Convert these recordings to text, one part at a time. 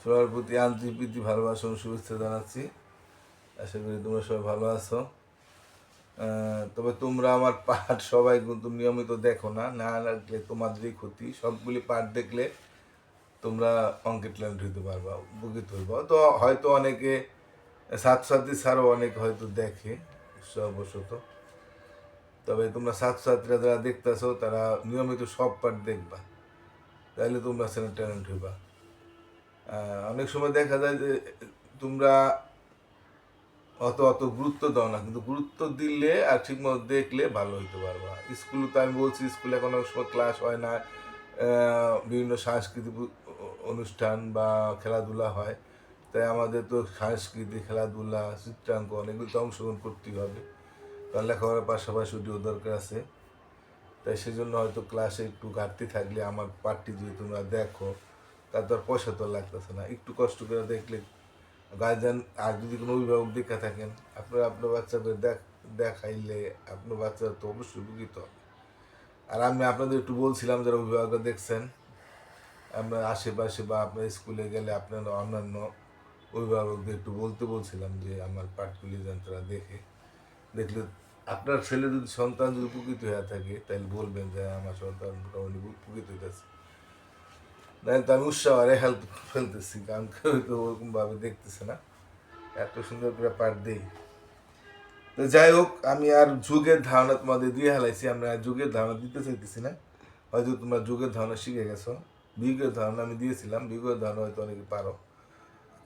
সবার প্রতি আন্তরিক প্রীতি, ভালোবাসা ও শুভেচ্ছা জানাচ্ছি। আশা করি তোমরা সবাই ভালো আছো। তবে তোমরা আমার পাঠ সবাই কিন্তু নিয়মিত দেখো না। না লাগলে তোমাদেরই ক্ষতি। সবগুলি পাঠ দেখলে তোমরা অঙ্কের ট্যালেন্ট হইতে পারবা, উপকৃত হইবা। তো হয়তো অনেকে, ছাত্রছাত্রী ছাড়াও অনেকে হয়তো দেখে উৎসাহবশত তবে তোমরা ছাত্রছাত্রীরা যারা দেখতেছো, তারা নিয়মিত সব পাঠ দেখবা। তাহলে তোমরা সেখানে ট্যালেন্ট হইবা। অনেক সময় দেখা যায় যে তোমরা অত অত গুরুত্ব দাও না, কিন্তু গুরুত্ব দিলে আর ঠিক মতো দেখলে ভালো হইতে পারবা। স্কুলে তো আমি বলছি, স্কুলে এখন অনেক সময় ক্লাস হয় না বিভিন্ন সাংস্কৃতিক অনুষ্ঠান বা খেলাধুলা হয়। তাই আমাদের তো সাংস্কৃতিক খেলাধুলা চিত্রাঙ্কন এগুলো তো অংশগ্রহণ করতেই হবে। কারণ লেখাপড়ার পাশাপাশি ওটিও দরকার আছে। তাই সেজন্য হয়তো ক্লাসে একটু ঘাটতি থাকলে আমার পাঠটি যদি তোমরা দেখো তার তো পয়সা তো লাগতেছে না। একটু কষ্ট করে দেখলে গার্জেন, আর যদি কোনো অভিভাবক দেখে থাকেন, আপনারা আপনার বাচ্চাকে দেখ, দেখাইলে আপনার বাচ্চারা তো অবশ্যই উপকৃত আর আমি আপনাদের একটু বলছিলাম, যারা অভিভাবকরা দেখছেন, আপনার আশেপাশে বা আপনার স্কুলে গেলে আপনার অন্যান্য অভিভাবকদের একটু বলতে বলছিলাম যে, আমার পাঠগুলি যেন তারা দেখে। দেখলে আপনার ছেলে যদি সন্তান যদি উপকৃত হয়ে থাকে তাহলে বলবেন যে আমার সন্তান মোটামুটি উপকৃত হইতেছে। তাই তো আমি উৎসাহ আরে হেল্প ফেলতেছি, কারণ কেউ তো ওরকম ভাবে দেখতেছে না। এত সুন্দর করে দেই। তো যাই হোক, আমি আর যুগের ধারণা তোমাদের দিয়ে হেলাইছি, আমরা যুগের ধারণা দিতে চাইতেছি না। হয়তো তোমরা যুগের ধারণা শিখে গেছো। বিয়োগের ধারণা আমি দিয়েছিলাম, বিয়োগের ধারণা হয়তো অনেকে পারো।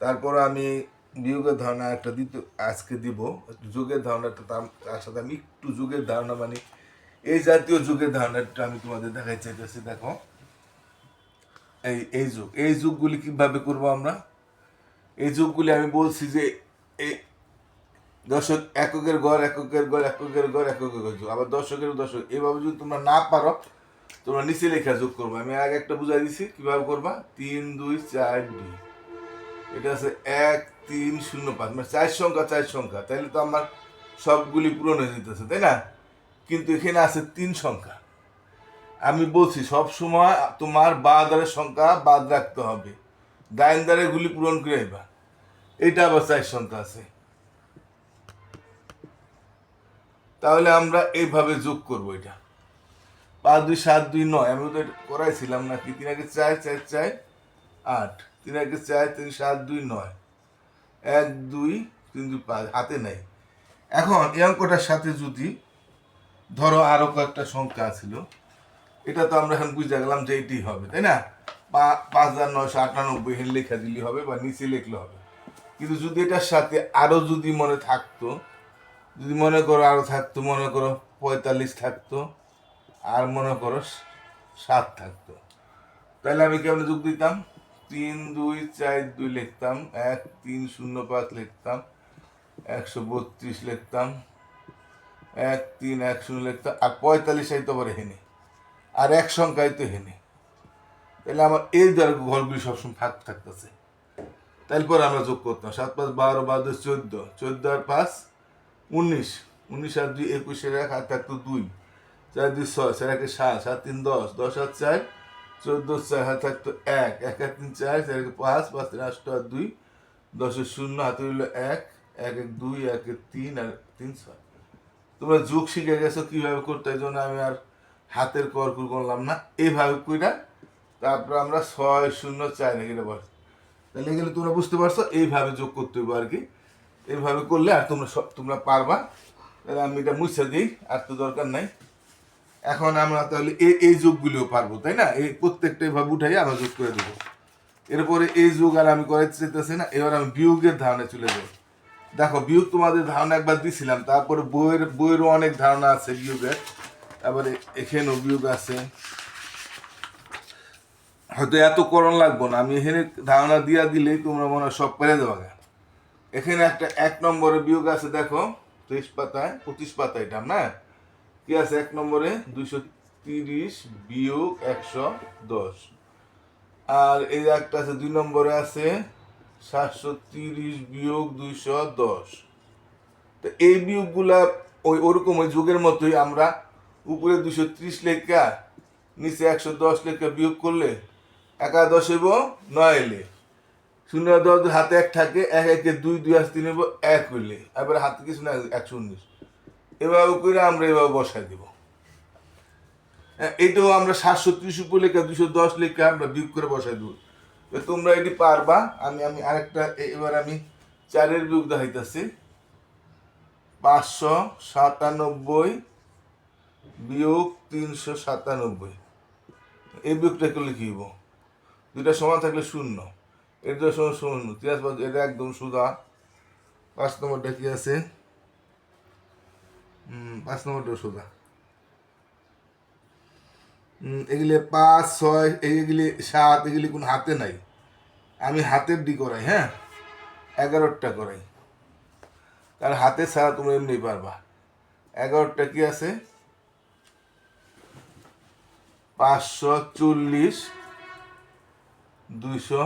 তারপর আমি বিয়োগের ধারণা একটা দিতে, আজকে দিব। যুগের ধারণাটা তার সাথে আমি একটু যুগের ধারণা মানে এই জাতীয় যুগের ধারণাটা আমি তোমাদের দেখাই চাইতেছি, দেখো। এই এই যুগ, এই যুগগুলি কীভাবে করব আমরা? এই যুগগুলি আমি বলছি যে এই দর্শক, এককের ঘর এককের ঘর এককের ঘর এককের ঘর যুগ। আবার দর্শকের দর্শক এইভাবে যদি তোমরা না পারো, তোমরা নিচে লেখা যোগ করব। আমি আগে একটা বুঝাই দিছি, কীভাবে করবা? তিন, দুই, চার, দুই। এটা আছে এক, তিন, শূন্য, পাঁচ। মানে চার সংখ্যা চার সংখ্যা। তাহলে তো আমার সবগুলি পূরণ হয়ে যেতেছে, তাই না? কিন্তু এখানে আছে তিন সংখ্যা। আমি বলছি, সব সময় তোমার বা দ্বারের সংখ্যা বাদ রাখতে হবে। ডাইন দ্বারের গুলি পূরণ করে আইবা এটা আবার চার সংখ্যা আছে। তাহলে আমরা এইভাবে যোগ করব এটা। পাঁচ, দুই, সাত, দুই, নয়। আমি তো এটা করাইছিলাম নাকি? তিন আগে চার চার চার, আট। তিন আগে চার, তিন, সাত, দুই, নয়। এক, দুই, তিন, দুই, পাঁচ। হাতে নাই। এখন এই অঙ্কটার সাথে যদি ধরো আরও কয়েকটা সংখ্যা ছিল এটা তো আমরা এখন বুঝে গেলাম যে এটি হবে, তাই না? পাঁচ হাজার নয়শো আটানব্বই লেখা দিলে হবে বা নিচে লিখলে হবে। কিন্তু যদি এটার সাথে আরও যদি মনে থাকতো, যদি মনে করো আরও থাকতো, মনে করো পঁয়তাল্লিশ থাকতো, আর মনে করো সাত থাকতো। তাহলে আমি কেমন যোগ দিতাম? তিন, দুই, চার, দুই লিখতাম, এক, তিন, শূন্য, পাঁচ লিখতাম, একশো বত্রিশ লিখতাম, এক, তিন, এক, শূন্য লিখতাম, আর পঁয়তাল্লিশ আইতে পারে হেনে আর এক সংখ্যায় তো হেনে। তাহলে আমার এই দ্বারা ঘরগুলি সবসময় ফাঁক থাকতেছে। তারপর আমরা যোগ করতাম। সাত পাঁচ বারো বারো চোদ্দ। চোদ্দ আর পাঁচ, উনিশ। উনিশ আর দুই একুশের এক হাত থাকতো দুই। চার, দুই, ছয়, চার, একে সাত সাত, তিন, দশ দশ আর চার, চোদ্দ, চার হাত থাকতো এক এক আর তিন, চার চার, একে পাঁচ পাঁচ, তিন আষ্ট আর দুই দশের শূন্য, হাতে হইল এক এক এক, দুই, এক তিন, আর তিন, ছয়। তোমরা যোগ শিখে গেছো কীভাবে করতে এই জন্য আমি আর হাতের করকুর করলাম না এইভাবে কইরা তারপর আমরা ছয় শূন্য চাই চার এখানে বস। তাহলে এগুলো তোমরা বুঝতে পারছ, এইভাবে যোগ করতে হবে আর কি। এইভাবে করলে আর তোমরা সব, তোমরা পারবা। তাহলে আমি এটা মুছে দিই, আর তো দরকার নাই। এখন আমরা তাহলে এই এই যোগগুলিও পারব, তাই না? এই প্রত্যেকটা এইভাবে উঠাই আমরা যোগ করে দেবো। এরপরে এই যুগ আর আমি করাইতে চাইতেছি না, এবার আমি বিয়োগের ধারণা চলে যাই দেখো, বিয়োগ তোমাদের ধারণা একবার দিছিলাম, তারপরে বইয়ের, বইয়েরও অনেক ধারণা আছে বিয়োগের। তারপরে এখানেও বিয়োগ আছে। হয়তো এত করণ লাগবো না, আমি এখানে ধারণা দিয়া দিলেই তোমরা মনে হয় সব পেরে দেওয়া এখানে একটা এক নম্বরে বিয়োগ আছে, দেখো, তেইশ পাতায়, পঁচিশ পাতায় এটা, না? কি আছে এক নম্বরে? দুইশো তিরিশ বিয়োগ একশো দশ। আর এই একটা আছে, দুই নম্বরে আছে, সাতশো তিরিশ বিয়োগ দুইশো দশ। তো এই বিয়োগগুলা ওই ওরকম ওই যুগের মতোই আমরা উপরে দুশো ত্রিশ লেখা নিচে একশো দশ লেখা বিয়োগ করলে একাদশ হইব নয় এলে শূন্য দশ হাতে এক থাকে এক একে দুই দুই আসতে নেব এক হইলে। এবার হাতে কিছু না একশো উনিশ। এভাবে করে আমরা এভাবে বসাই দিব। হ্যাঁ, এটাও আমরা সাতশো ত্রিশ উপর লেখা দুশো দশ লেখা আমরা বিয়োগ করে বসাই দেবো। তোমরা এটি পারবা। আমি আমি আরেকটা এবার আমি চারের বিয়োগ দেখাইতেছি। পাঁচশো সাতানব্বই বিয়োগ তিনশো সাতানব্বই। এই বিয়োগটা করলে কি দুইটা সমান থাকলে শূন্য। এটা সমান শূন্য। তিরাশ এটা একদম সুদা পাঁচ নম্বরটা কি আছে? পাঁচ নম্বরটা সুদা এগুলি পাঁচ, ছয়, এগুলি সাত, এগুলি কোন হাতে নাই। আমি হাতের ডি করাই হ্যাঁ? এগারোটা করাই। তার হাতে ছাড়া তোমরা এমনি পারবা। এগারোটা কি আছে? পাঁচশো চল্লিশ, দুইশো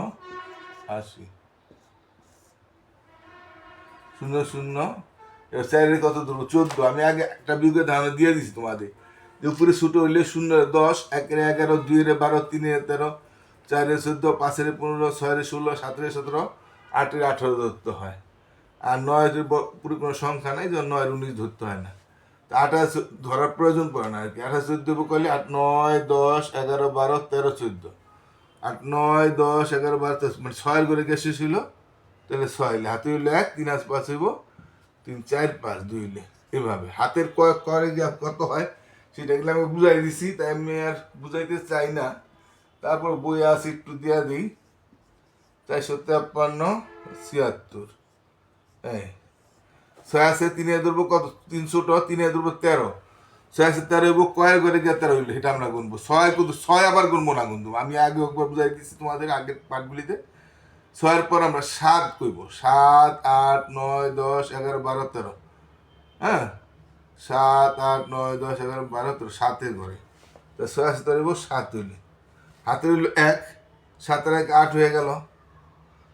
আশি। শূন্য শূন্য। স্যারের কত দেবো চোদ্দ। আমি আগে একটা বিয়োগের ধারণা দিয়ে দিছি তোমাদের। যে উপরে ছোটো হইলে শূন্য, দশ, একের এগারো, দুইয়ের বারো, তিনের তেরো, চারের চোদ্দ, পাঁচের পনেরো, ছয়ের ষোলো, সাতের সতেরো, আটের আঠেরো ধরতে হয়। আর নয়ের পুরো কোনো সংখ্যা নাই যে নয়ের উনিশ ধরতে হয় না। আঠাশ ধরার প্রয়োজন পড়ে না আর কি। আঠাশ চোদ্দ করলে আট, নয়, দশ, এগারো, বারো, তেরো, চোদ্দ। আট, নয়, দশ, এগারো, বারো, তেরো মানে ছয়ের করে গেছে ছিল তাহলে ছয় হইলে। হাতে হইলে এক, তিন আস পাঁচ হইব। তিন, চার, পাঁচ, দুই হইলে। এভাবে। হাতের কয়েক করে কত হয়, সেটা এগুলো আমি বুঝাই দিছি, তাই আমি আর বুঝাইতে চাই না। তারপর বই আসি একটু দিয়া দিই। চারশো তেপ্পান্ন, ছিয়াত্তর। হ্যাঁ ছয় আছে, তিনে ধরবো কত? তিনশোটা তিনে ধরবো তেরো। ছয় তেরো হইব কয়েক করে গিয়ে তেরো হইল এটা আমরা গুনবো। ছয় কিন্তু ছয় আবার গুনবো না গুনবো। আমি আগে একবার বুঝাই দিচ্ছি তোমাদের আগের পাঠগুলিতে। ছয়ের পর আমরা সাত কইব। সাত, আট, নয়, দশ, এগারো, বারো, তেরো। হ্যাঁ? সাত, আট, নয়, দশ, এগারো, বারো, তেরো, সাতের ঘরে। তো ছয় আছে, তেরো হইব সাত হইলে। হাতে হইল এক। সাতের এক আট হয়ে গেল।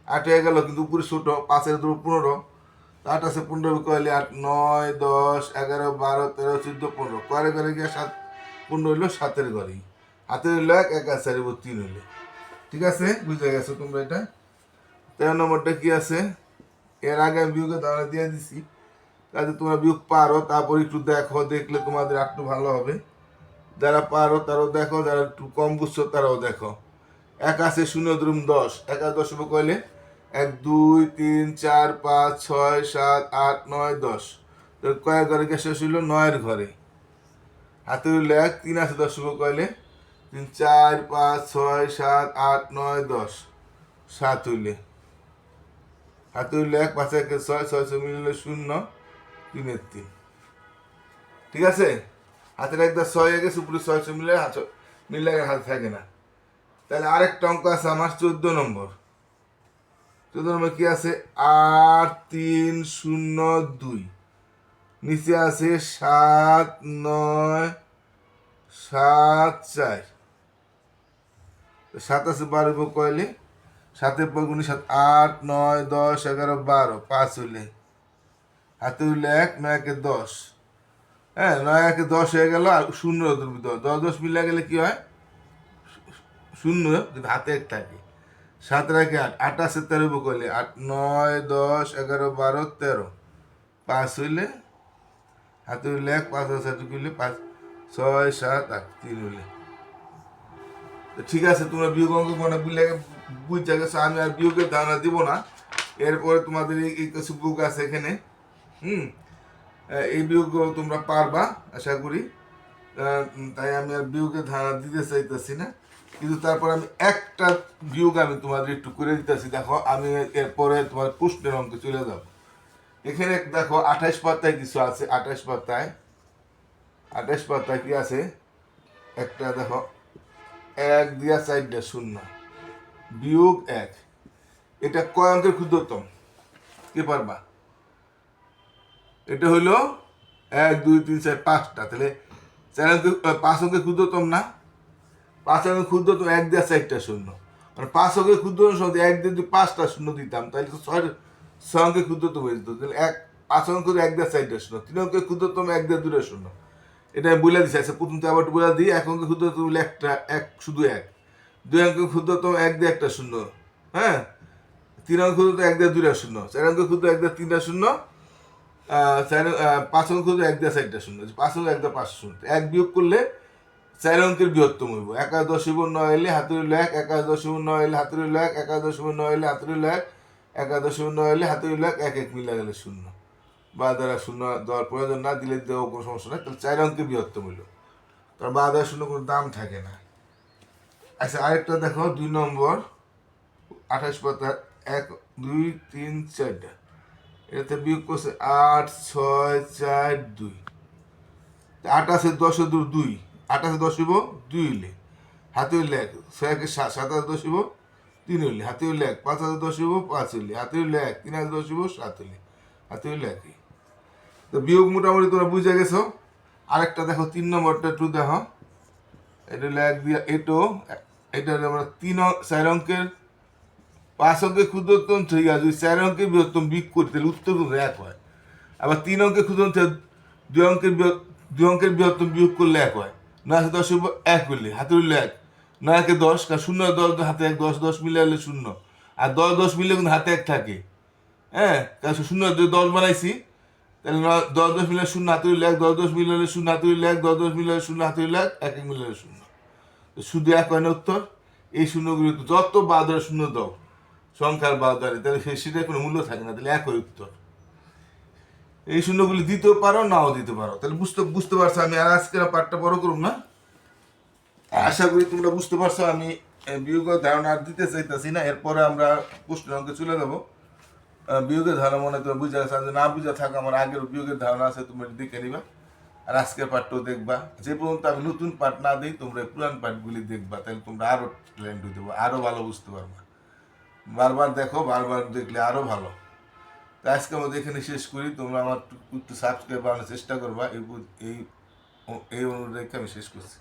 আট হয়ে গেল কিন্তু উপরে ছোটো, পাঁচের দুটো পনেরো। আট আছে পনেরো কয়লে আট, নয়, দশ, এগারো, বারো, তেরো, চোদ্দ, পনেরো। কয়রে ঘরে গিয়ে সাত, পনেরো হইল সাতের ঘরেই হাতে হইল এক এক আছে, আর তিন হইলে। ঠিক আছে? বুঝে গেছো তোমরা এটা? তেরো নম্বরটা কি আছে? এর আগে আমি বিয়োগের ধারণা দিয়ে দিছি। যাতে তোমরা বিয়োগ পারো, তারপর একটু দেখো, দেখলে তোমাদের একটু ভালো হবে। যারা পারো, তারাও দেখো, যারা একটু কম বুঝছ, তারাও দেখো। এক আছে শূন্য, দ্রুম, দশ। একা দশ কইলে এক, দুই, তিন, চার, পাঁচ, ছয়, সাত, আট, নয়, দশ। কয়েক ঘরে গিয়ে শেষ হইল নয়ের ঘরে। হাতে হইল এক তিন আছে দশ কইলে। তিন, চার, পাঁচ, ছয়, সাত, আট, নয়, দশ। সাত হইলে। হাতে হইল এক পাঁচে, একে, ছয় ছয় ছয় মিললে শূন্য, তিনের তিন। ঠিক আছে? হাতের একদম ছয় গেছে উপরে ছয় ছয় মিলে, হাত মিললে হাতে থাকে না। তাহলে আরেকটা অঙ্ক আছে আমার, চোদ্দ নম্বর। চোদ্দ নম্বর কি আছে? আট, তিন, শূন্য, দুই। নিচে আছে সাত, নয়, সাত, চার। সাত আছে বারো কয়লে সাতের পর গুণি সাত, আট, নয়, দশ, এগারো, বারো, পাঁচ হইলে। হাতে হইলে এক, নয় একে দশ। হ্যাঁ নয় একে দশ হয়ে গেল আর শূন্য দশ দশ দশ মিলে গেলে কি হয়? শূন্য হাতে এক থাকে। সাত রাখে আট আট আছে তেরো করলে আট, নয়, দশ, এগারো, বারো, তেরো। পাঁচ হইলে, হাতে হইলে এক, পাঁচ হাতে হইলে পাঁচ, ছয়, সাত, আট, তিন হইলে। ঠিক আছে, তোমরা বিয়োগ অঙ্ক মনে বুঝলে বুঝতে গেছো, আমি আর বিয়োগের ধারণা দিব না। এরপরে তোমাদের এই কিছু বুক আছে এখানে। হুম? এই বিয়োগ তোমরা পারবা, আশা করি। তাই আমি আর বিয়োগের ধারা দিতে চাইতেছি না। কিন্তু তারপর আমি একটা বিয়োগ আমি তোমাদের একটু করে দিতেছি। দেখো, আমি এরপরে তোমার প্রশ্নের অঙ্কে চলে যাব। এখানে দেখো, আঠাশ পাতায় কিছু আছে, আঠাশ পাতায়। আঠাশ পাতায় কি আছে? একটা দেখো, এক দিয়া চারটা শূন্য। বিয়োগ এক। এটা কয় অঙ্কের ক্ষুদ্রতম? কে পারবা? এটা হইল এক, দুই, তিন, চার, পাঁচটা। তাহলে চার অঙ্কে পাঁচ অঙ্কের ক্ষুদ্রতম না। পাঁচ অঙ্কের ক্ষুদ্রতম এক দেওয়া চারটা শূন্য। মানে পাঁচ অঙ্কের ক্ষুদ্রতম শূন্য, এক দিয়ে যদি পাঁচটা শূন্য দিতাম, তাহলে তো ছয় ছয় অঙ্কের ক্ষুদ্রতম হয়ে যেত। তাহলে এক পাঁচ অঙ্কের এক দেওয়া চারটা শূন্য তিন অঙ্কের ক্ষুদ্রতম এক দেওয়া দুটো শূন্য। এটা আমি বলে দিচ্ছি আচ্ছা প্রথম তো আবার বলে দিই এক অঙ্কের ক্ষুদ্রতম একটা, এক, শুধু এক। দুই অঙ্কের ক্ষুদ্রতম এক দিয়ে একটা শূন্য হ্যাঁ? তিন অঙ্ক ক্ষুদ্র এক দেড় দুইটা শূন্য চার অঙ্ক ক্ষুদ্র এক দেড় তিনটা শূন্য চার পাঁচ অঙ্ক এক দেড় চারটা শূন্য পাঁচ অঙ্ক এক পাঁচ শূন্য। এক বিয়োগ করলে চার অঙ্কের বৃহত্তম হইব। একাশ দশ হইব নয় এলে হইল এক একাশ দশ হইব নয় এলে হইল এক একাশ দশ নয় এলে হইল এক একাশ দশ নয় এলে হইল এক এক এক মিলে গেলে শূন্য। বা দ্বারা শূন্য দেওয়ার প্রয়োজন না, দিলে দেওয়া কোনো সমস্যা নাই। তাহলে চার অঙ্কের বৃহত্তম হইল। কারণ বা দ্বারা শূন্য কোনো দাম থাকে না। আচ্ছা আরেকটা দেখো, দুই নম্বর, আঠাশ পাতা এক, দুই, তিন, চারটা। এটাতে বিয়োগ করছে আট, ছয়, চার, দুই। আটাশে দশে দু দুই আটাশে দশ হইব দুই হইলে। হাতে হইলে এক ছয়কে সাত সাতাশে দশ হইব তিন হইলে। হাতে হইলে এক, পাঁচ হাজার দশ হইব পাঁচ হইলে। হাতে হইলে এক, তিন হাজার দশ হইব সাত হইলে। হাতে হইলে একই। তো বিয়োগ মোটামুটি তোমরা বুঝে গেছো। আরেকটা দেখো, তিন নম্বরটা একটু দেখো। এটা হলো এক দিয়া এটো। এটা আমরা তিন চার অঙ্কের পাঁচ অঙ্কের ক্ষুদ্রতম ঠিক আছে ওই চার অঙ্কের বৃহত্তম বিক গেলে উত্তর কিন্তু এক হয়। আবার তিন অঙ্কের ক্ষুদ্রতম দুই অঙ্কের দুই অঙ্কের বৃহত্তম বিয়োগ করলে এক হয়। নয় দশ এক হইলে হাতে উঠলে এক। নয় একে দশ, কারণ শূন্য দশ হাতে এক, দশ দশ মিলে হলে শূন্য। আর দশ দশ মিলে কিন্তু হাতে এক থাকে। হ্যাঁ? কারণ শূন্য যদি দশ বানাইছি, তাহলে নয়- দশ দশ মিলে শূন্য, হাতে হইলে এক। দশ দশ মিলে হলে শূন্য, হাতে হইলে এক। দশ দশ মিলে হলে শূন্য, হাতে হইলে এক। এক মিলে হলে শূন্য। শুধু এক হয় না উত্তর। এই শূন্যগুলো যত বাদ শূন্য দাও। সংখ্যার বাদ হয় তাহলে সে সেটার কোনো মূল্য থাকে না, তাহলে এক হয় উত্তর। এই শূন্যগুলি দিতেও পারো, নাও দিতে পারো। তাহলে বুঝতে বুঝতে পারছ আমি আর আজকের পাঠটা বড় করুম না? আশা করি তোমরা বুঝতে পারছ, আমি বিয়োগের ধারণা আর দিতে চাইতেছি না, এরপরে আমরা প্রশ্ন অঙ্কে চলে যাব। বিয়োগের ধারণা মনে তুমি বুঝে আর না বুঝে থাকো, আমার আগের বিয়োগের ধারণা আছে তুমি দেখে নিবা। আর আজকের পাঠটাও দেখবা। যে পর্যন্ত আমি নতুন পাঠ না দিই, তোমরা পুরান পাঠগুলি দেখবা, তাহলে তোমরা আরও ট্যালেন্ট হইতে পারো আরও ভালো বুঝতে পারবা। বারবার দেখো, বারবার দেখলে আরও ভালো। তো আজকে আমাদের এখানে শেষ করি। তোমরা আমার একটু সাবস্ক্রাইব বানানোর চেষ্টা করবা। এই এই অনুরোধ রেখে আমি শেষ করছি।